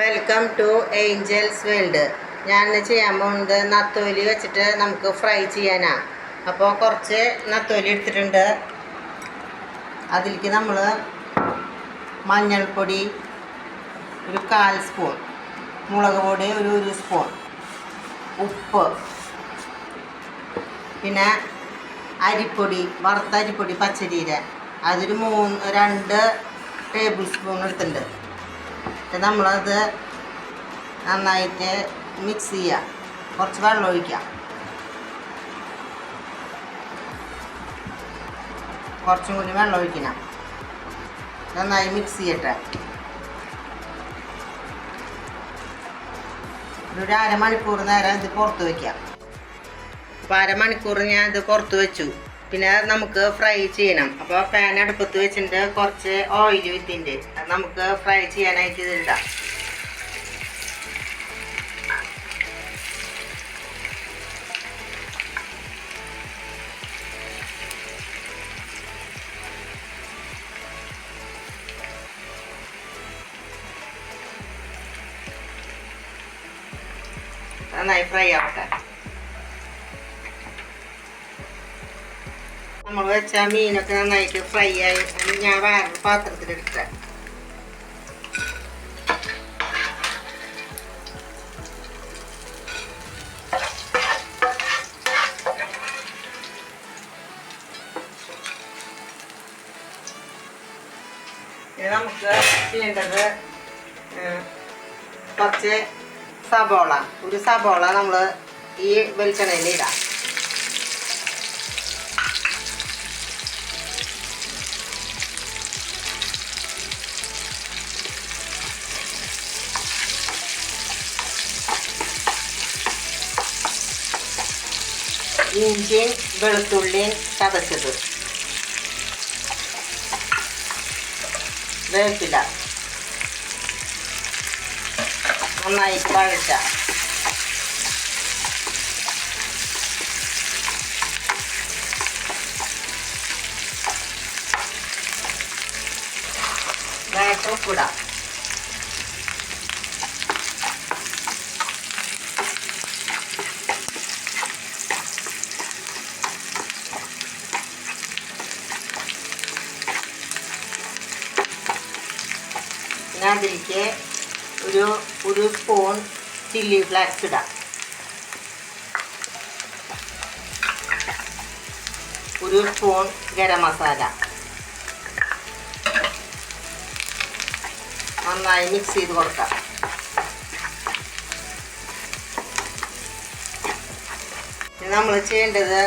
Welcome to Angeles world ഞാൻ ചെയ്യാൻ പോകുന്നത് നത്തോലി വെച്ചിട്ട് നമുക്ക് ഫ്രൈ ചെയ്യാനാണ് അപ്പോൾ കുറച്ച് നത്തോലി എടുത്തിട്ടുണ്ട്. അതിലേക്ക് നമ്മൾ മഞ്ഞൾപ്പൊടി ഒരു കാൽ സ്പൂൺ മുളക് പൊടി ഒരു ഒരു സ്പൂൺ ഉപ്പ് പിന്നെ അരിപ്പൊടി വറുത്ത അരിപ്പൊടി പച്ചരീര. അതൊരു മൂന്ന് രണ്ട് ടേബിൾ സ്പൂൺ എടുത്തിട്ടുണ്ട്. എന്നിട്ട് നമ്മളത് നന്നായിട്ട് മിക്സ് ചെയ്യുക കുറച്ച് വെള്ളം ഒഴിക്കാം. കുറച്ചും കൂടി വെള്ളം ഒഴിക്കണം. നന്നായി മിക്സ് ചെയ്യട്ടെ. ഒരു അരമണിക്കൂർ നേരം ഇത് പുറത്ത് വയ്ക്കാം അപ്പോൾ അരമണിക്കൂർ ഞാൻ ഇത് പുറത്ത് വെച്ചു. പിന്നെ നമുക്ക് ഫ്രൈ ചെയ്യണം. അപ്പോൾ പാൻ അടുപ്പത്ത് വെച്ചിട്ട് കുറച്ച് ഓയിൽ അത് നമുക്ക് ഫ്രൈ ചെയ്യാനായിട്ട് ഇതിടാം നന്നായി ഫ്രൈ ആവട്ടെ. നമ്മൾ വെച്ച മീനൊക്കെ നന്നായിട്ട് ഫ്രൈ ആയി ഞാൻ വേറൊരു പാത്രത്തിലെടുക്കാം നമുക്ക് ചെയ്യേണ്ടത് കുറച്ച് സബോള. ഒരു സബോള നമ്മൾ ഈ വെളിച്ചെണ്ണയിൽ ഇടാം. ഇഞ്ചിയും വെളുത്തുള്ളിയും ചതച്ചത് വേപ്പില നന്നായി വഴച്ച വേട്ട് ഉപ്പിടാം പിന്നെ അതിലേക്ക് ഒരു ഒരു സ്പൂൺ ചില്ലി ഫ്ലാക്സ് ഇടാം. ഒരു സ്പൂൺ ഗരം മസാല നന്നായി മിക്സ് ചെയ്ത് കൊടുക്കാം. നമ്മൾ ചെയ്യേണ്ടത്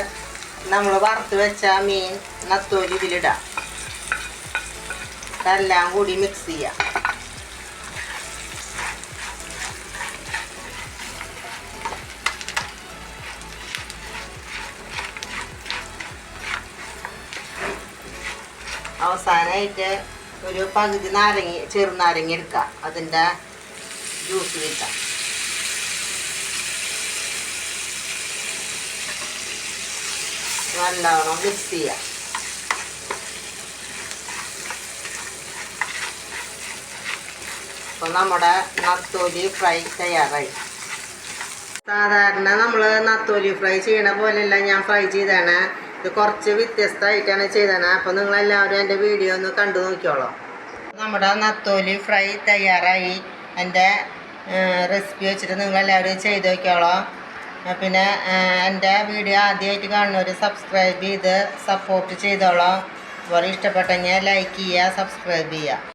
നമ്മൾ വറുത്ത് വെച്ച മീൻ നത്തോലി ഇതിലിടാം. ഇതെല്ലാം കൂടി മിക്സ് ചെയ്യാം. അവസാനമായിട്ട് ഒരു പകുതി നാരങ്ങ ചെറുനാരങ്ങ എടുക്കുക. അതിന്റെ ജ്യൂസ് വിൽക്കാം നല്ലവണ്ണം മിക്സ് ചെയ്യാം അപ്പോൾ നമ്മുടെ നത്തോലി ഫ്രൈ തയ്യാറായി. സാധാരണ നമ്മൾ നത്തോലി ഫ്രൈ ചെയ്യണ പോലെയല്ല ഞാൻ ഫ്രൈ ചെയ്താണ്. ഇത് കുറച്ച് വ്യത്യസ്തമായിട്ടാണ് ചെയ്തത് അപ്പോൾ നിങ്ങളെല്ലാവരും എന്റെ വീഡിയോ ഒന്ന് കണ്ടു നോക്കിയോളാം നമ്മുടെ നത്തോലി ഫ്രൈ തയ്യാറായി. എന്റെ റെസിപ്പി വെച്ചിട്ട് നിങ്ങളെല്ലാവരും ചെയ്ത് നോക്കിയോളാം പിന്നെ എന്റെ വീഡിയോ ആദ്യമായിട്ട് കാണുന്നവർ സബ്സ്ക്രൈബ് ചെയ്ത് സപ്പോർട്ട് ചെയ്തോളാം. അതുപോലെ ഇഷ്ടപ്പെട്ടെങ്കിൽ ലൈക്ക് ചെയ്യുക സബ്സ്ക്രൈബ് ചെയ്യുക.